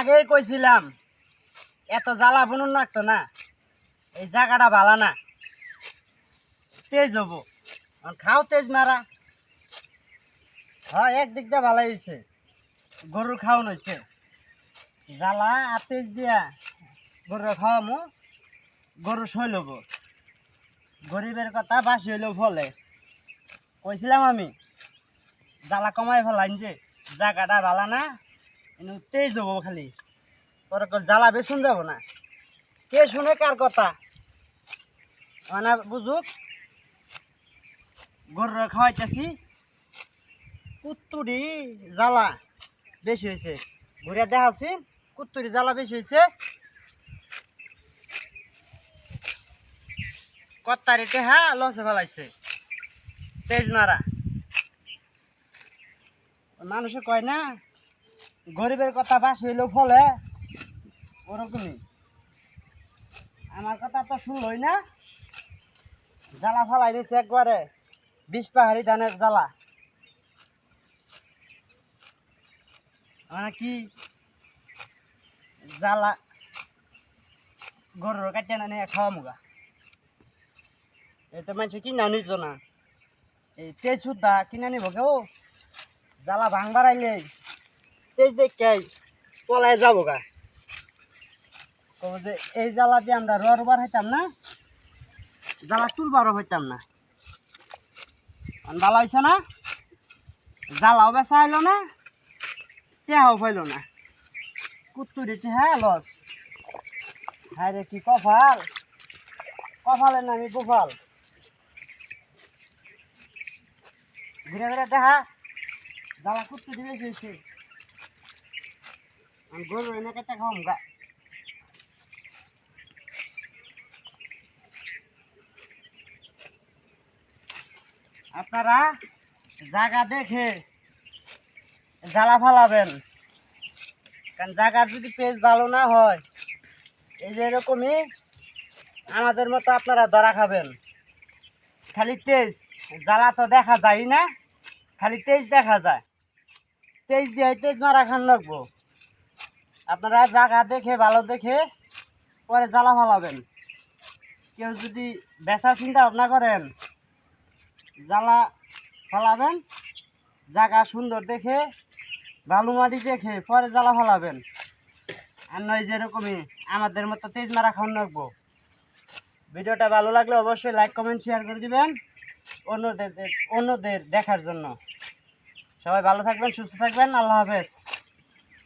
আগেই কইছিলাম, এত জ্বালা বুনুন লাগতো না, এই জায়গাটা ভালো না। তেজ হব খাও তেজ মারা। হ্যাঁ একদিক দিয়ে ভালো হয়েছে গরুর খাওয়ান হয়েছে জ্বালা আর তেজ দিয়া গরুর খাওয়ামো, গরু লব গরিবের কথা বাসি হইলেও ফলে। কইছিলাম আমি, জ্বালা কমাই ফেলাইন যে, জায়গাটা ভালো না। এনে তেজ হব খালি। কল জ্বালা বেসুন যাব না। কে শুনে কার কথা? মানে বুঝুক। গরুর খাওয়াইতেছি। কুত্তুরি জ্বালা বেশি হয়েছে। ঘুরে দেখাচ্ছি, কুত্তুরি জ্বালা বেশি হয়েছে। কত্তারিতে হ্যাঁ লসে ফেলাইছে। তেজ মারা। মানুষে কয় না গরিবের কথা বাসি হইলেও ফলে ওরকমই আমার কথা তো শুনলই না? জ্বালা ফালাই দিচ্ছে একবারে, বিষ পাহাড়ি ধানের জ্বালা। মানে কি জ্বালা? গরুর কাটিয়ে না নিয়ে খাওয়া মুগা এটা মানুষে কিনা নিত না। এই তেজ সুদ্ধা কিনা নিব কেউ? জ্বালা ভাঙবার আইলে তেজ দেখে পলাই যাব গা। যে এই জ্বালা দিয়ে আমরা রবার হইতাম না? জ্বালা তুলবারও হইতাম না। জ্বালা হয়েছে না? জ্বালাও বেচা আইলো না তেহাও পাইল না। কুত্তুরি হ্যাঁ লস। হ্যাঁ রে, কি কফাল কফালের নামি গোপাল। ঘুরে ঘুরে দেখা, জ্বালা কুত্তুরি বেশি হয়েছে গরু এনে কেটে খাওয়াম আপনারা জায়গা দেখে জ্বালা ফালাবেন। কারণ জায়গার যদি পেজ ভালো না হয়, এই যে এরকমই আমাদের মতো আপনারা ধরা খাবেন। খালি তেজ, জ্বালা তো দেখা যায় না, খালি তেজ দেখা যায়। তেজ দিয়ে তেজ মারা খান লাগবো। আপনারা জায়গা দেখে, ভালো দেখে পরে জ্বালা ফালাবেন কেউ যদি বেচার চিন্তা ভাবনা করেন, জ্বালা ফালাবেন, জায়গা সুন্দর দেখে, বালু মাটি দেখে পরে জ্বালা ফালাবেন। আর নয় যেরকমই আমাদের মতো তেজ মারা খাওয়ান রাখব ভিডিওটা ভালো লাগলে অবশ্যই লাইক কমেন্ট শেয়ার করে দিবেন অন্যদের অন্যদের দেখার জন্য। সবাই ভালো থাকবেন, সুস্থ থাকবেন, আল্লাহ হাফেজ।